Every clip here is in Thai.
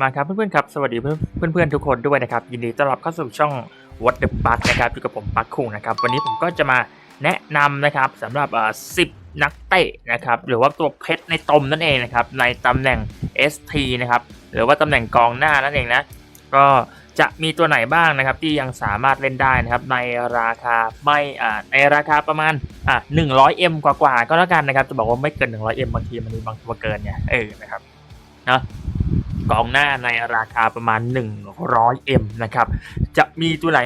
มาครับเพื่อนๆครับสวัสดีเพื่อนเพื่อนๆทุกคนด้วยนะครับ ยินดีต้อนรับเข้าสู่ช่อง What the Bug นะครับอยู่กับผมปักคุงนะครับวันนี้ผมก็จะมาแนะนำนะครับสำหรับอ่อ10นักเตะนะครับหรือว่าตัวเพชรในตมนั่นเองนะครับในตำแหน่ง ST นะครับหรือว่าตำแหน่งกองหน้านั่นเองนะก็จะมีตัวไหนบ้างนะครับที่ยังสามารถเล่นได้นะครับในราคาไม่อ่าในราคาประมาณอะ 100M กว่าๆก็แล้วกันนะครับจะบอกว่าไม่เกิน 100M บางทีมันมีบางตัวเกินเนี่ยเออนะครับเนาะ กองหน้าในราคาประมาณ 100M นะครับ จะมีตัวไหน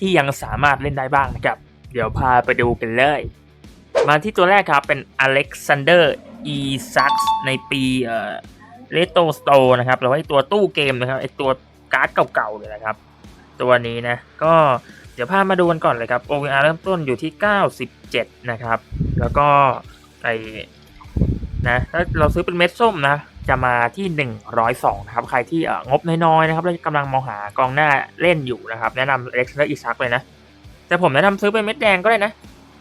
ที่ยังสามารถเล่นได้บ้างนะครับ เดี๋ยวพาไปดูกันเลย มาที่ตัวแรกครับ เป็นอเล็กซานเดอร์อีซักในปีเอ่อเลโตสโตนะครับหรือว่าตัวตู้เกมนะครับไอตัวการ์ดเก่าๆเลยนะครับ ตัวนี้นะ ก็เดี๋ยวพามาดูกันก่อนเลยครับ OVR เริ่มต้นอยู่ที่ 97 นะครับ แล้วก็ไอนะถ้าเราซื้อเป็นเม็ดส้มนะ จะมาที่ 102 นะครับ ใครที่งบน้อยๆนะครับแล้วกำลังมองหากองหน้าเล่นอยู่นะครับ แนะนำเล็กซ์และอีซักเลยนะ แต่ผมแนะนำซื้อเป็นเม็ดแดงก็ได้นะ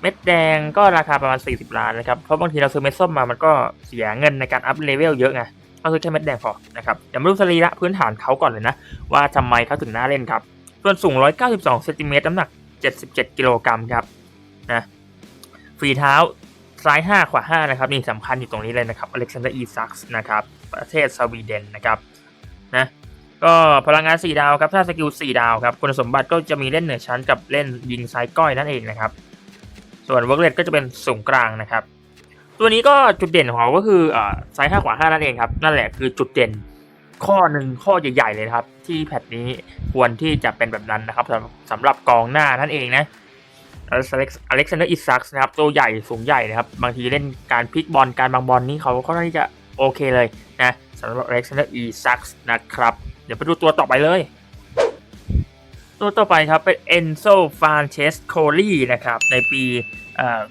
เม็ดแดงก็ราคาประมาณ 40 ล้านนะครับ เพราะบางทีเราซื้อเม็ดส้มมามันก็เสียเงินในการอัพเลเวลเยอะไงก็คือแค่เม็ดแดงพอนะครับเดี๋ยวมาดูสรีระพื้นฐานเขาก่อนเลยนะ ว่าทำไมเขาถึงน่าเล่นครับ ส่วนสูง 192เซนติเมตรน้ำหนัก 77 กิโลกรัมครับนะฝีเท้า ซ้าย 5 ขวา 5 นะครับ นี่สำคัญอยู่ตรงนี้เลยนะครับอเล็กซานเดอร์อีซักส์นะครับ ประเทศสวีเดนนะครับนะก็พลังงาน 4 ดาวครับ ถ้าสกิล 4 ดาวครับ คุณสมบัติก็จะมีเล่นเหนือชั้นกับเล่นยิงซ้ายก้อยนั่นเองนะครับ ส่วนเวิร์กเลก็จะเป็นสูงกลางนะครับ ตัวนี้ก็จุดเด่นของเขาก็คืออ่าซ้าย5ขวา 5 นั่นเองครับ นั่นแหละคือจุดเด่นข้อหนึ่งข้อใหญ่ๆเลยครับ ที่แพทนี้ควรที่จะเป็นแบบนั้นนะครับสำหรับกองหน้านั่นเองนะ อเล็กซานเดอร์อิซักนะครับตัวใหญ่สูงใหญ่นะครับ บางทีเล่นการพลิกบอลการบางบอลนี่เขาค่อนข้างที่จะโอเคเลยนะสำหรับอเล็กซานเดอร์อิซักนะครับ เดี๋ยวไปดูตัวต่อไปเลย ตัวต่อไปครับเป็นเอนโซฟานเชสโคลีนะครับ ในปีเอ่อ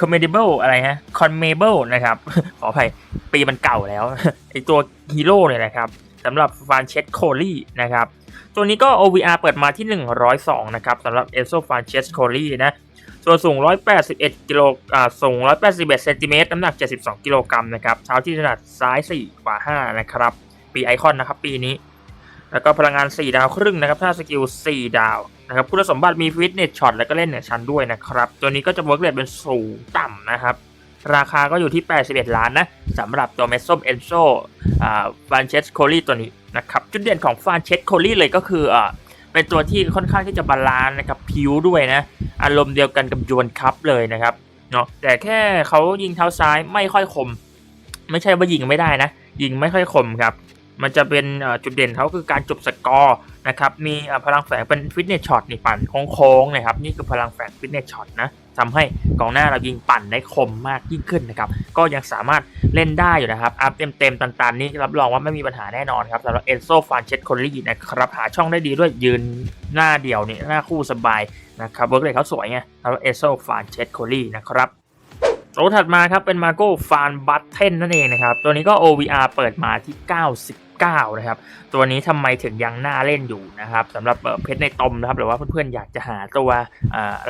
คอมเมดิเบิลอะไรฮะคอนเมเบิลนะครับ ขออภัยปีมันเก่าแล้วไอตัวฮีโร่เนี่ยนะครับสำหรับฟานเชสโคลีนะครับ ตัวนี้ก็ OVR เปิดมาที่ 102 นะครับสำหรับ Enzo f r a n c e s c o l i นะส่วนสูง 181 กิโลอ่าสูง 181 เซนติเมตรน้ำหนัก 72 กิโลกรัมนะครับเท้าที่ถนัดซ้าย 4 ขวา 5 นะครับ ปีไอคอนนะครับ ปีนี้ แล้วก็พลังงาน 4 ดาวครึ่งนะครับ ถ้าสกิล 4 ดาวนะครับ คุณสมบัติมีฟิตเนสช็อตแล้วก็เล่นเหนือชั้นด้วยนะครับ ตัวนี้ก็จะเวิร์กเรทเป็นสูงต่ำนะครับ ราคาก็อยู่ที่ 81 ล้านนะสำหรับตัวเมสโซมเอนโซอ่าฟานเชสโคลีตัวนี้ นะครับจุดเด่นของฟานเชสโคลี่เลยก็คืออ่าเป็นตัวที่ค่อนข้างที่จะบาลานซ์นะครับผิวด้วยนะ อารมณ์เดียวกันกับยวนคัพเลยนะครับเนาะแต่แค่เขายิงเท้าซ้ายไม่ค่อยคม ไม่ใช่ว่ายิงไม่ได้นะ ยิงไม่ค่อยคมครับ มันจะเป็นจุดเด่นเขาคือการจบสกอร์นะครับ มีพลังแฝงเป็นฟิตเนสช็อตนี่ปั่นโค้งๆนะครับ นี่คือพลังแฝงฟิตเนสช็อตนะทำให้กองหน้าเรายิงปั่นได้คมมากยิ่งขึ้นนะครับ ก็ยังสามารถเล่นได้อยู่นะครับ อัพเต็มๆตันๆ นี่รับรองว่าไม่มีปัญหาแน่นอนครับสำหรับเอนโซฟานเชตโคลลี่นะครับ หาช่องได้ดีด้วยยืนหน้าเดี่ยวนี่หน้าคู่สบายนะครับเวิร์กเลยเขาสวยไงสำหรับเอนโซฟานเชตโคลลี่นะครับ ตัวถัดมาครับเป็นมาโก้ฟานบัตเทนนั่นเองนะครับ ตัวนี้ก็ OVR เปิดมาที่ 99 นะครับ ตัวนี้ทำไมถึงยังน่าเล่นอยู่นะครับสำหรับเพชรในตมนะครับหรือว่าเพื่อนๆอยากจะหาตัว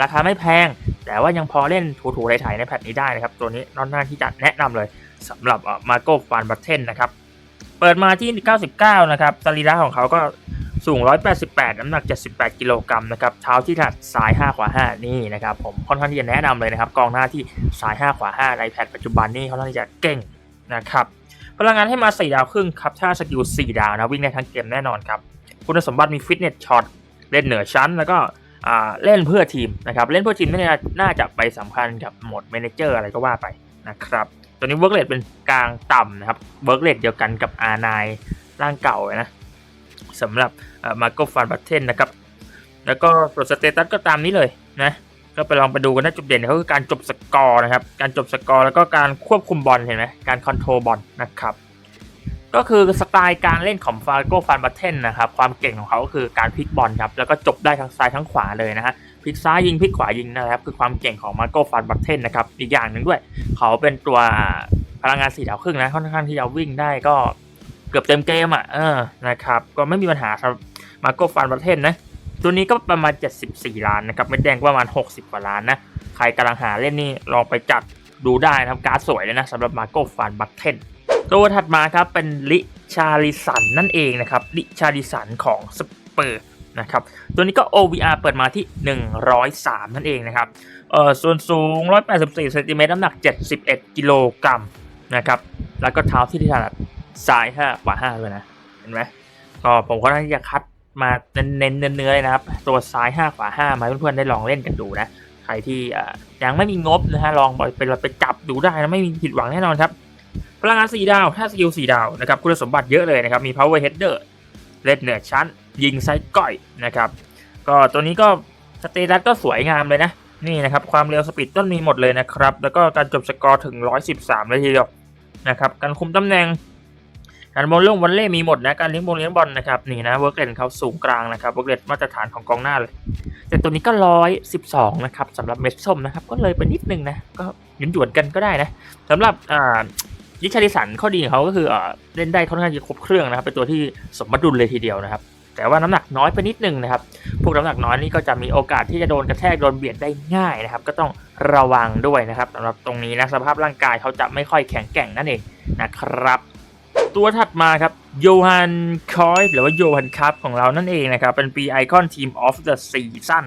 ราคาไม่แพง แต่ว่ายังพอเล่นถูๆไถๆในแพทนี้ได้นะครับ ตัวนี้นอนหน้าที่จะแนะนำเลยสำหรับมาโก้ฟานบัตเทนนะครับ เปิดมาที่ 99 นะครับสรีระของเขาก็ สูง 188 น้ำหนัก 78 กิโลกรัมนะครับ เท้าที่ถนัดซ้าย 5 ขวา 5 นี่นะครับ ผมค่อนข้างที่จะแนะนำเลยนะครับ กองหน้าที่ซ้าย 5 ขวา 5 ในแพทปัจจุบันนี่ค่อนข้างที่จะเก่งนะครับ พลังงานให้มา 4 ดาวครึ่งครับ ถ้าสกิล 4 ดาวนะ วิ่งได้ทั้งเกมแน่นอนครับ คุณสมบัติมีฟิตเนสช็อต เล่นเหนือชั้น แล้วก็เล่นเพื่อทีมนะครับ เล่นเพื่อทีมนี่น่าจะไปสำคัญกับหมดเมนเจอร์อะไรก็ว่าไปนะครับ ตัวนี้เวิร์กเลทเป็นกลางต่ำนะครับ เวิร์กเลทเดียวกันกับ R9 ร่างเก่านะ สำหรับมาโกฟันบัตเทนนะครับ แล้วก็ส่วนสเตตัสก็ตามนี้เลยนะก็ไปลองไปดูกันนะจุดเด่นเขาคือการจบสกอร์นะครับ การจบสกอร์แล้วก็การควบคุมบอลเห็นไหมการคอนโทรลบอลนะครับ ก็คือสไตล์การเล่นของฟาโกฟันบัตเทนนะครับ ความเก่งของเขาก็คือการพลิกบอลครับ แล้วก็จบได้ทั้งซ้ายทั้งขวาเลยนะฮะ พลิกซ้ายยิงพลิกขวายิงนะครับ คือความเก่งของมาโกฟันบัตเทนนะครับ อีกอย่างหนึ่งด้วย เขาเป็นตัวพลังงานสี่ดาวครึ่งนะ ค่อนข้างที่จะวิ่งได้ก็ เกือบเต็มเกมอะเออนะครับ ก็ไม่มีปัญหาครับมาโกฟันบัตเทนนะตัวนี้ก็ประมาณ 74 ล้านนะครับเม็ดแดงประมาณ 60 กว่าล้านนะ ใครกำลังหาเล่นนี่ลองไปจัดดูได้นะครับการ์ดสวยเลยนะสำหรับมาโกฟันบัตเทนตัวถัดมาครับเป็นลิชาลิสันนั่นเองนะครับดิชาลิสันของสเปอร์นะครับตัวนี้ก็ OVR เปิดมาที่ 103 นั่นเองนะครับเอ่อส่วนสูง 184เซนติเมตรน้ำหนัก 71 กิโลกรัมนะครับแล้วก็เท้าที่ถนัด ซ้าย5ขวา5เลยนะเห็นไหมก็ผมก็น่าจะคัดมาเน้นเนื้อๆเลยนะครับ ตัวซ้าย5ขวา5มาให้เพื่อนๆได้ลองเล่นกันดูนะใครที่อ่ายังไม่มีงบนะฮะลองไปไปไปจับดูได้นะไม่มีผิดหวังแน่นอนครับพลังงาน4ดาวถ้าสกิล4ดาวนะครับคุณสมบัติเยอะเลยนะครับมี power header เล่นเหนือชั้น ยิงไซด์ก้อยนะครับก็ตัวนี้ก็สเตตัสก็สวยงามเลยนะนี่นะครับความเร็วสปีดต้นมีหมดเลยนะครับ แล้วก็การจบสกอร์ถึง 113 เลยทีเดียวนะครับการคุมตำแหน่ง การบอลเรื่องวอลเล่มีหมดนะการเลี้ยงบอลเลี้ยงบอลนะครับนี่นะเวิร์กเรทเขาสูงกลางนะครับเวิร์กเรทมาตรฐานของกองหน้าเลย แต่ตัวนี้ก็ร้อยสิบสองนะครับสำหรับเม็ดส้มนะครับก็เลยไปนิดนึงนะก็หยุนหยวนกันก็ได้นะสำหรับอ่ายิชาริสันข้อดีของเขาก็คืออเล่นได้ค่อนข้างจะครบเครื่องนะครับเป็นตัวที่สมดุลเลยทีเดียวนะครับ แต่ว่าน้ำหนักน้อยไปนิดนึงนะครับพวกน้ำหนักน้อยนี่ก็จะมีโอกาสที่จะโดนกระแทกโดนเบียดได้ง่ายนะครับ ก็ต้องระวังด้วยนะครับสำหรับตรงนี้นะสภาพร่างกายเขาจะไม่ค่อยแข็งแกร่งนั่นเองนะครับ ตัวถัดมาครับโยฮันคอยหรือว่าโยฮันคัพของเรานั่นเองนะครับเป็นปีไอคอนทีมออฟเดอะซีซั่น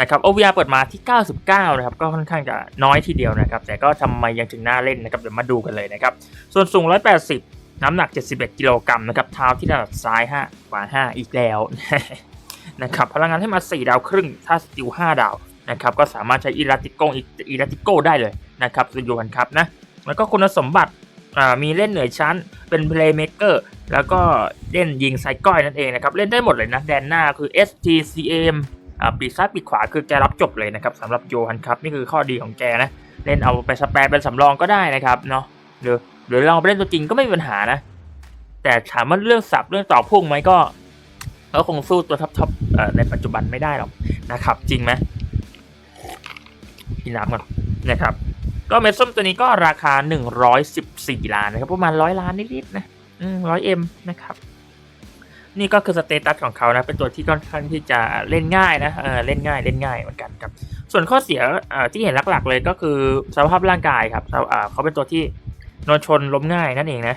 นะครับ OVR เปิดมาที่ 99 นะครับ ก็ค่อนข้างจะน้อยทีเดียวนะครับ แต่ก็ทำไมยังถึงน่าเล่นนะครับ เดี๋ยวมาดูกันเลยนะครับ ส่วนสูง 180 น้ำหนัก 71 กิโลกรัมนะครับ เท้าที่ถนัดซ้าย 5 ขวา 5 อีกแล้วนะครับ พลังงานให้มา 4 ดาวครึ่ง ถ้าสกิล 5 ดาวนะครับ ก็สามารถใช้อิราติโกอิราติโกได้เลยนะครับส่วนโยฮันคัพนะ แล้วก็คุณสมบัติ มีเล่นเหนือชั้น เป็นเพลย์เม k เกอร์แล้วก็เล่นยิงไซก้อยนั่นเองนะครับ เล่นได้หมดเลยนะ แดนหน้าคือ STCM ปีซ้ายปีขวาคือแกรับจบเลยนะครับสำหรับโยฮันครับ นี่คือข้อดีของแกนะ เล่นเอาไปสแปรเป็นสำรองก็ได้นะครับเนาะหรือหรือลองไปเล่นตัวจริงก็ไม่มีปัญหานะ แต่ถามว่าเรื่องสับเรื่องต่อพุ่งไหมก็ก็คงสู้ตัวท็อปทอปในปัจจุบันไม่ได้หรอกนะครับ จริงไหมกินน้ำก่อนนะครับ ก็เม็ดส้มตัวนี้ก็ราคา 114 ล้านนะครับประมาณ 100 ล้านนิดๆนะร้อยเอ็มนะครับ นี่ก็คือสเตตัสของเขานะ เป็นตัวที่ค่อนข้างที่จะเล่นง่ายนะเออเล่นง่ายเล่นง่ายเหมือนกันครับ ส่วนข้อเสียออที่เห็นหลักๆ เลยก็คือสภาพร่างกายครับเขาเขาเป็นตัวที่โดนชนล้มง่ายนั่นเองนะ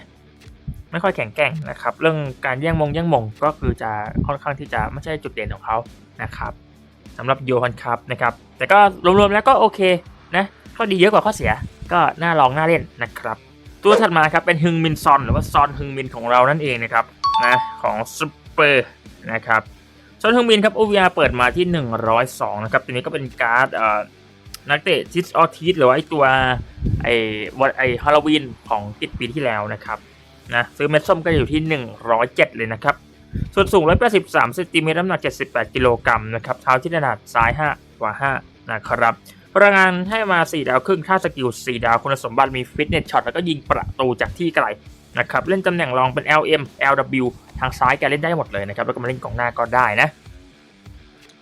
ไม่ค่อยแข็งแกร่งนะครับ เรื่องการแย่งมงแย่งมงก็คือจะค่อนข้างที่จะไม่ใช่จุดเด่นของเขานะครับสำหรับโยฮันคัพนะครับ แต่ก็รวมๆแล้วก็โอเคนะ ข้อดีเยอะกว่าข้อเสีย ก็น่าลองน่าเล่นนะครับ ตัวถัดมาครับเป็นฮึงมินซอน หรือว่าซอนฮึงมินของเรานั่นเองนะครับนะของสเปอร์นะครับซอนฮึงมินครับ OVR เปิดมาที่ 102 นะครับตัวนี้ก็เป็นการ์ดเอ่อนักเตะทิสออทิสหรือว่าไอตัวไอวันไอฮาโลวีนของติดปีที่แล้วนะครับนะซื้อเม็ดส้มก็อยู่ที่ 107 เลยนะครับ ส่วนสูง 183เซนติเมตรน้ำหนัก 78 กิโลกรัมนะครับ เท้าที่ถนัดซ้าย5ขวา5 นะครับ พลังงานให้มา 4 ดาวครึ่งถ้าสกิล 4 ดาวคุณสมบัติมีฟิตเนสช็อตแล้วก็ยิงประตูจากที่ไกลนะครับเล่นตำแหน่งรองเป็น LM LW ทางซ้ายแกเล่นได้หมดเลยนะครับแล้วก็มาเล่นกองหน้าก็ได้นะ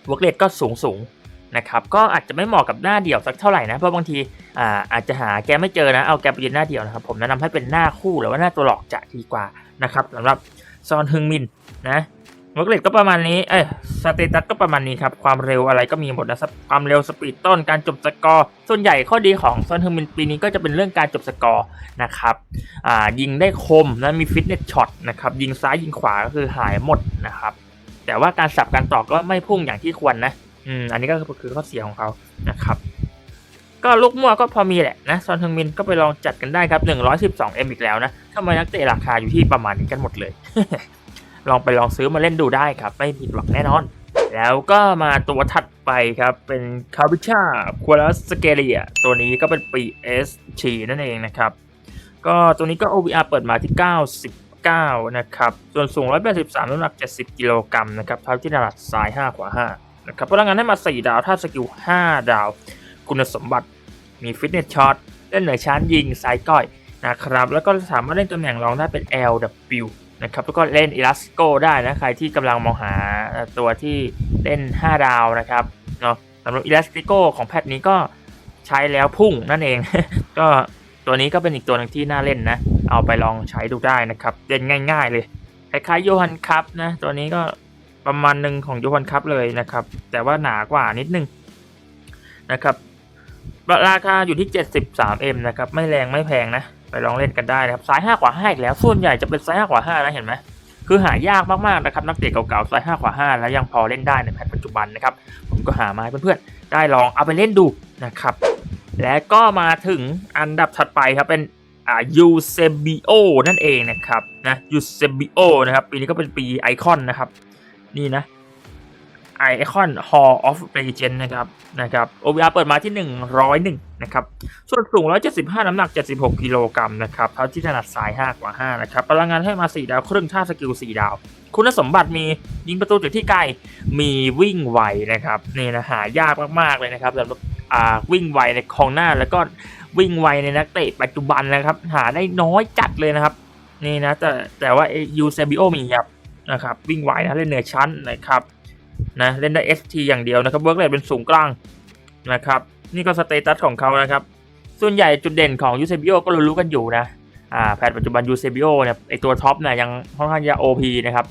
วอร์กเลตก็สูงสูงนะครับก็อาจจะไม่เหมาะกับหน้าเดี่ยวสักเท่าไหร่นะเพราะบางทีอ่าอาจจะหาแกไม่เจอนะเอาแกไปยืนหน้าเดี่ยวนะครับผมแนะนำให้เป็นหน้าคู่หรือว่าหน้าตัวหลอกจะดีกว่านะครับสำหรับซอนฮึงมินนะ วอร์กเลตก็ประมาณนี้ เอ้ย สเตตัสก็ประมาณนี้ครับ ความเร็วอะไรก็มีหมดนะความเร็วสปีดต้น การจบสกอร์ ส่วนใหญ่ข้อดีของซอนฮึงมินปีนี้ก็จะเป็นเรื่องการจบสกอร์นะครับ อ่า ยิงได้คมนะมีฟิตเนสช็อตนะครับ ยิงซ้ายยิงขวาก็คือหายหมดนะครับ แต่ว่าการสับการต่อก็ไม่พุ่งอย่างที่ควรนะ อืม อันนี้ก็คือข้อเสียของเขานะครับ ก็ลูกมั่วก็พอมีแหละนะ ซอนฮึงมินก็ไปลองจัดกันได้ครับ 112M อีกแล้วนะทำไมนักเตะราคาอยู่ที่ประมาณนี้กันหมดเลย ลองไปลองซื้อมาเล่นดูได้ครับ ไม่ผิดหวังแน่นอน แล้วก็มาตัวถัดไปครับ เป็นคาบิชาควอลัสสเกเลียตัวนี้ก็เป็นปี SG นั่นเองนะครับ ก็ตัวนี้ก็ OVR เปิดมาที่ 99 นะครับ ส่วนสูง 183น้ำหนัก 70 กิโลกรัมนะครับเท้าที่ถนัดซ้าย 5 ขวา 5 นะครับพลังงานให้มา 4 ดาว ถ้าสกิล 5 ดาว คุณสมบัติ มีฟิตเนสช็อตเล่นเหนือชั้นยิงซ้ายก้อยนะครับ แล้วก็สามารถเล่นตำแหน่งรองได้เป็น LW นะครับแล้วก็เล่นอิลัสโกได้นะ ใครที่กำลังมองหาตัวที่เล่น 5 ดาวนะครับเนาะสำหรับอิลัสติโกของแพทนี้ก็ใช้แล้วพุ่งนั่นเอง ก็ตัวนี้ก็เป็นอีกตัวหนึงที่น่าเล่นนะ เอาไปลองใช้ดูได้นะครับเล่นง่าย ๆ เลยคล้ายๆโยฮันคัพนะ ตัวนี้ก็ประมาณหนึ่งของโยฮันคัพเลยนะครับ แต่ว่าหนากว่านิดนึงนะครับราคาอยู่ที่ 73M นะครับ ไม่แรงไม่แพงนะ ไปลองเล่นกันได้นะครับซ้ายห้าขวาห้าอีกแล้วส่วนใหญ่จะเป็นซ้ายห้าขวาห้านะเห็นไหมคือหายากมากๆนะครับนักเตะเก่าๆซ้ายห้าขวาห้าแล้วยังพอเล่นได้ในแพทปัจจุบันนะครับผมก็หามาให้เพื่อนๆได้ลองเอาไปเล่นดูนะครับและก็มาถึงอันดับถัดไปครับเป็นอ่ายูเซบิโอนั่นเองนะครับนะยูเซบิโอนะครับปีนี้ก็เป็นปีไอคอนนะครับนี่นะ ไอคอน Hall of Legend นะครับนะครับ OVR เปิดมาที่ 101 นะครับ ส่วนสูง 175 น้ำหนัก 76 กิโลกรัมนะครับ เท้าที่ถนัดซ้าย 5 กว่า 5 นะครับ พลังงานให้มา 4 ดาว ครึ่งท่าสกิล 4 ดาว คุณสมบัติมียิงประตูจากที่ไกล มีวิ่งไวนะครับนี่นะหายากมาก ๆ เลยนะครับสำหรับอ่าวิ่งไวในกองหน้าแล้วก็วิ่งไวในนักเตะปัจจุบันนะครับ หาได้น้อยจัดเลยนะครับนี่นะแต่แต่ว่ายูเซบิโอมีครับนะครับวิ่งไวนะเล่นเหนือชั้นนะครับ นะเล่นได้ ST อย่างเดียวนะครับเวิร์กเรทเป็นสูงกลางนะครับนี่ก็สเตตัสของเขานะครับ ส่วนใหญ่จุดเด่นของยูเซบิโอก็รู้กันอยู่นะอ่าแพทปัจจุบันยูเซบิโอเนี่ยไอตัวท็อปเนี่ยยังค่อนข้างจะ OP นะครับ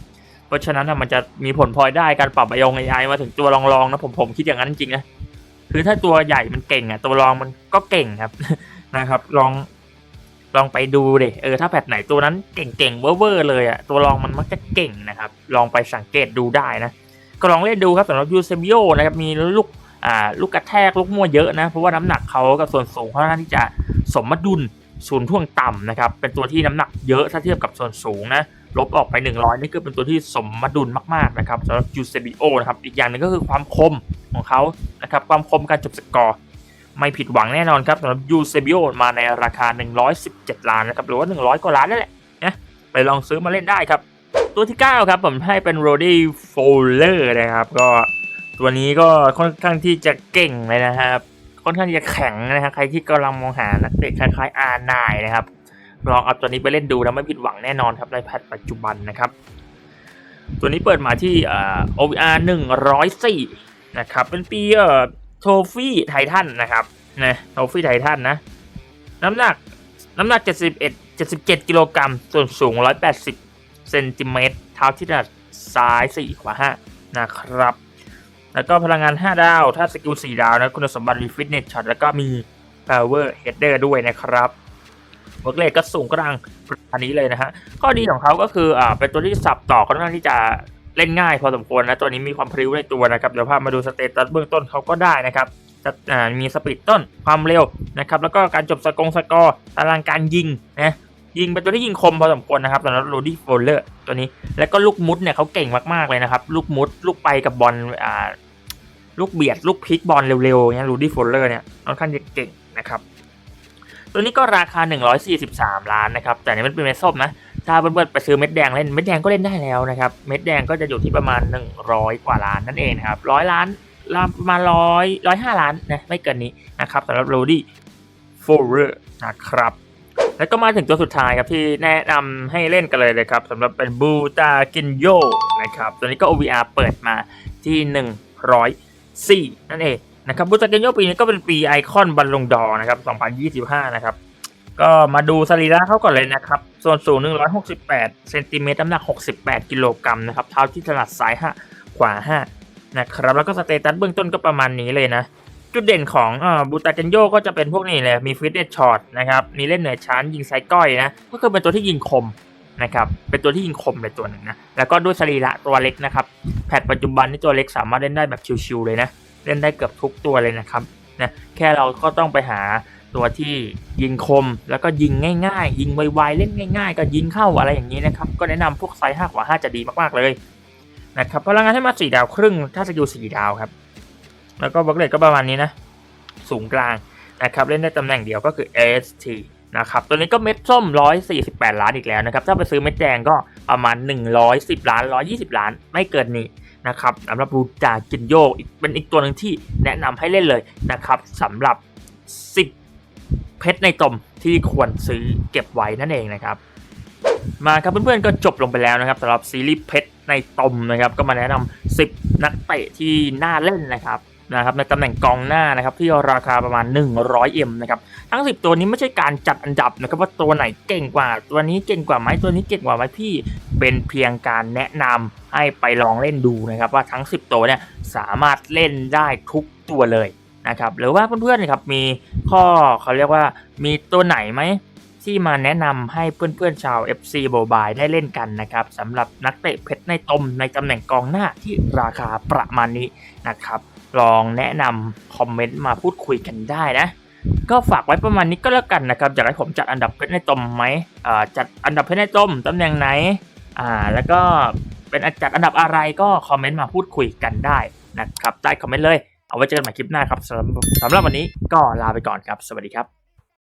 เพราะฉะนั้นนะมันจะมีผลพลอยได้การปรับไอองไอไอมาถึงตัวรองๆนะผมผมคิดอย่างนั้นจริงนะคือถ้าตัวใหญ่มันเก่งอะตัวรองมันก็เก่งครับนะครับลองลองไปดูเดเออถ้าแพทไหนตัวนั้นเก่งๆเวอร์เลยอะตัวรองมันมักจะเก่งนะครับ ลองไปสังเกตดูได้นะ ก็ลองเล่นดูครับสำหรับยูเซบิโอนะครับมีลูกอ่าลูกกระแทกลูกมั่วเยอะนะ เพราะว่าน้ำหนักเขากับส่วนสูงค่อนข้างที่จะสมดุลศูนท่วงต่ำนะครับ เป็นตัวที่น้ำหนักเยอะถ้าเทียบกับส่วนสูงนะลบออกไป 100 นี่คือเป็นตัวที่สมดุลมากๆนะครับสำหรับยูเซบิโอนะครับอีกอย่างหนึ่งก็คือความคมของเขานะครับความคมการจบสกอร์ไม่ผิดหวังแน่นอนครับสำหรับยูเซบิโอมาในราคา 117 ล้านนะครับหรือว่า 100 กว่าล้านนั่นแหละนะไปลองซื้อมาเล่นได้ครับ ตัวที่ 9 ครับ ผมให้เป็นโรดี้โฟลเลอร์นะครับ ก็ตัวนี้ก็ค่อนข้างที่จะเก่งเลยนะครับ ค่อนข้างที่จะแข็งนะฮะใครที่กำลังมองหานักเตะคล้ายๆอาร์นายนะครับ ลองเอาตัวนี้ไปเล่นดูนะไม่ผิดหวังแน่นอนครับในแพทปัจจุบันนะครับ ตัวนี้เปิดมาที่อ่า OVR 104 นะครับ เป็นปีเอ่อโทฟี่ไททันนะครับนะโทฟี่ไททันนะ น้ำหนักน้ำหนัก 71 77 กิโลกรัมส่วนสูง 180 เซนติเมตรเท้าที่ถนัดซ้าย 4 ขวา 5 นะครับ แล้วก็พลังงาน 5 ดาว ถ้าสกิล 4 ดาวนะคุณสมบัติมีฟิตเนสช็อตแล้วก็มี power header ด้วยนะครับเวิร์กเลทก็สูงกลางอันนี้เลยนะฮะข้อดีของเขาก็คืออ่าเป็นตัวที่สับต่อค่อนข้างที่จะเล่นง่ายพอสมควรนะตัวนี้มีความพริ้วในตัวนะครับเดี๋ยวพามาดูสเตตัสเบื้องต้นเขาก็ได้นะครับจะมีสปีดต้นความเร็วนะครับแล้วก็การจบสกงสกอร์ตารางการยิงนะ ยิงเป็นตัวที่ยิงคมพอสมควรนะครับสำหรับโรดี้โฟลเลอร์ตัวนี้ แล้วก็ลูกมุดเนี่ยเขาเก่งมากๆเลยนะครับ ลูกมุด ลูกไปกับบอลอ่าลูกเบียด ลูกพลิกบอลเร็วๆเนี่ยโรดี้โฟลเลอร์เนี่ยค่อนข้างจะเก่งนะครับ ตัวนี้ก็ราคา 143 ล้านนะครับ แต่นี่มันเป็นเม็ดส้มนะ ถ้าเพื่อนๆไปซื้อเม็ดแดงเล่น เม็ดแดงก็เล่นได้แล้วนะครับ เม็ดแดงก็จะอยู่ที่ประมาณ 100 กว่าล้านนั่นเองนะครับร้อยล้านมประมาณร้อยร้อยห้าล้านนะไม่เกินนี้นะครับสำหรับโรดี้โฟลเรอร์นะครับ แล้วก็มาถึงตัวสุดท้ายครับที่แนะนำให้เล่นกันเลยเลยครับสำหรับเป็นบูตากินโยนะครับตัวนี้ก็ OVR เปิดมาที่ 104 นั่นเองนะครับบูตากินโยปีนี้ก็เป็นปีไอคอนบัลลงดอนะครับ 2025 นะครับ ก็มาดูสรีระเขาก่อนเลยนะครับ ส่วนสูง 168 เซนติเมตรน้ำหนัก 68 กิโลกรัมนะครับ เท้าที่ถนัดซ้าย 5 ขวา 5 นะครับ แล้วก็สเตตัสเบื้องต้นก็ประมาณนี้เลยนะ จุดเด่นของอบูตาเกนโยก็จะเป็นพวกนี้เลย มีฟิตเนสช็อตนะครับ มีเล่นเหนือชั้นยิงไซก้อยนะ ก็คือเป็นตัวที่ยิงคมนะครับ เป็นตัวที่ยิงคมในตัวหนึ่งนะ แล้วก็ด้วยสรีระตัวเล็กนะครับ แพทปัจจุบันนี่ตัวเล็กสามารถเล่นได้แบบชิวๆเลยนะ เล่นได้เกือบทุกตัวเลยนะครับ นะ แค่เราก็ต้องไปหาตัวที่ยิงคมแล้วก็ยิงง่าย ๆ ยิงไวๆเล่นง่าย ๆ ก็ยิงเข้าอะไรอย่างนี้นะครับ ก็แนะนำพวกไซส์5กว่า 5 จะดีมากๆเลยนะครับพลังงานให้มา 4 ดาวครึ่ง ถ้าสกิล4ดาวครับ แล้วก็บล็อกเลตก็ประมาณนี้นะ สูงกลางนะครับ เล่นได้ตำแหน่งเดียวก็คือ ST นะครับตัวนี้ก็เม็ดส้ม 148 ล้านอีกแล้วนะครับ ถ้าไปซื้อเม็ดแดงก็ประมาณ 110 ล้าน 120 ล้าน ไม่เกินนี้นะครับสำหรับบูจากินโยกอีกเป็นอีกตัวหนึ่งที่แนะนำให้เล่นเลยนะครับสำหรับ 10 เพชรในตมที่ควรซื้อเก็บไว้นั่นเองนะครับ มาครับเพื่อนๆก็จบลงไปแล้วนะครับสำหรับซีรีส์เพชรในตมนะครับ ก็มาแนะนำ10 นักเตะที่น่าเล่นนะครับ นะครับในตำแหน่งกองหน้านะครับที่ราคาประมาณ 100M นะครับทั้ง 10 ตัวนี้ไม่ใช่การจัดอันดับนะครับว่าตัวไหนเก่งกว่า ตัวนี้เก่งกว่าไหมตัวนี้เก่งกว่าไหมพี่เป็นเพียงการแนะนำให้ไปลองเล่นดูนะครับว่าทั้ง 10 ตัวเนี่ยสามารถเล่นได้ทุกตัวเลยนะครับหรือว่าเพื่อนๆนะครับมีข้อเขาเรียกว่ามีตัวไหนไหมที่มาแนะนำให้เพื่อนๆชาว FC Mobile ได้เล่นกันนะครับสำหรับนักเตะเพชรในตมในตำแหน่งกองหน้าที่ราคาประมาณนี้นะครับ ลองแนะนำคอมเมนต์มาพูดคุยกันได้นะ ก็ฝากไว้ประมาณนี้ก็แล้วกันนะครับอยากให้ผมจัดอันดับเพชรในตมไหมอ่าจัดอันดับเพชรในตมตำแหน่งไหนอ่าแล้วก็เป็นจัดอันดับอะไรก็คอมเมนต์มาพูดคุยกันได้นะครับใต้คอมเมนต์เลย เอาไว้เจอกันใหม่คลิปหน้าครับสำหรับสำหรับวันนี้ก็ลาไปก่อนครับ สวัสดีครับ